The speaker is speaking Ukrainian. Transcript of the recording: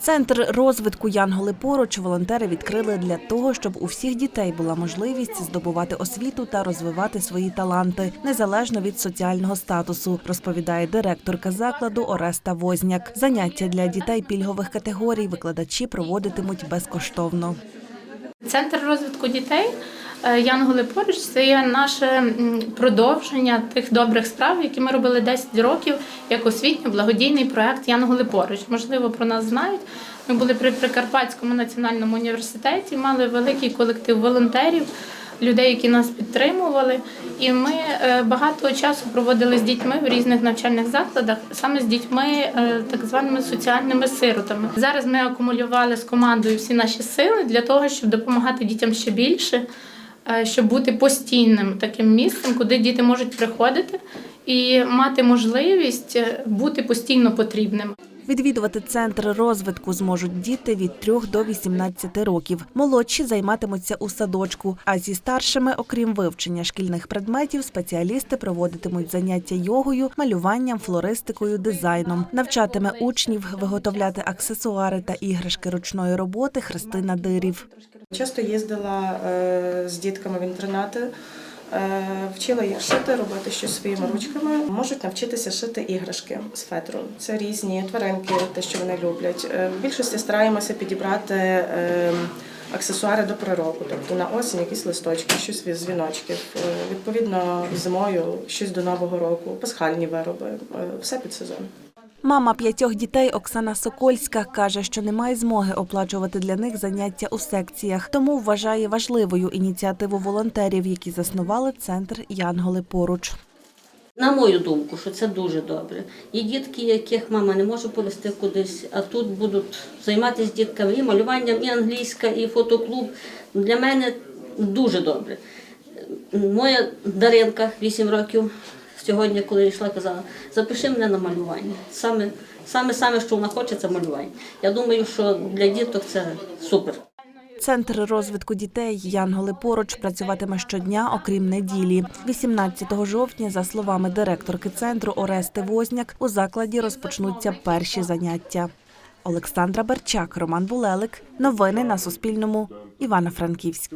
Центр розвитку Янголи поруч волонтери відкрили для того, щоб у всіх дітей була можливість здобувати освіту та розвивати свої таланти незалежно від соціального статусу, розповідає директорка закладу Ореста Возняк. Заняття для дітей пільгових категорій викладачі проводитимуть безкоштовно. Центр розвитку дітей е, Янголи поруч це є наше продовження тих добрих справ, які ми робили 10 років як освітньо благодійний проект Янголи поруч. Можливо, про нас знають. Ми були при Прикарпатському національному університеті, мали великий колектив волонтерів, людей, які нас підтримували. І ми е, багато часу проводили з дітьми в різних навчальних закладах, саме з дітьми, е, так званими соціальними сиротами. Зараз ми акумулювали з командою всі наші сили для того, щоб допомагати дітям ще більше, е, щоб бути постійним таким місцем, куди діти можуть приходити і мати можливість бути постійно потрібними. Відвідувати центр розвитку зможуть діти від 3 до 18 років. Молодші займатимуться у садочку. А зі старшими, окрім вивчення шкільних предметів, спеціалісти проводитимуть заняття йогою, малюванням, флористикою, дизайном. Навчатиме учнів виготовляти аксесуари та іграшки ручної роботи Христина Дирів. Часто їздила е, з дітками в інтернати, вчила їх шити, робити щось своїми ручками. Можуть навчитися шити іграшки з фетру. Це різні тваринки, те, що вони люблять. Е, в більшості стараємося підібрати. е, Аксесуари до прироку, тобто на осінь якісь листочки, щось від дзвіночків, Е, відповідно зимою щось до нового року, пасхальні вироби, Е, все під сезон. Мама п'ятьох дітей Оксана Сокольська каже, що немає змоги оплачувати для них заняття у секціях, тому вважає важливою ініціативу волонтерів, які заснували центр Янголи поруч. На мою думку, що це дуже добре. Є дітки, яких мама не може повести кудись, а тут будуть займатися дітками і малюванням, і англійська, і фотоклуб. Для мене дуже добре. Моя Даринка, 8 років, сьогодні, коли йшла, казала, запиши мене на малювання. Саме, саме, саме, що вона хоче, це малювання. Я думаю, що для діток це супер. Центр розвитку дітей Янголи поруч працюватиме щодня, окрім неділі. 18 жовтня, за словами директорки центру Орести Возняк, у закладі розпочнуться перші заняття. Олександра Берчак, Роман Булелик. Новини на Суспільному. Івано-Франківськ.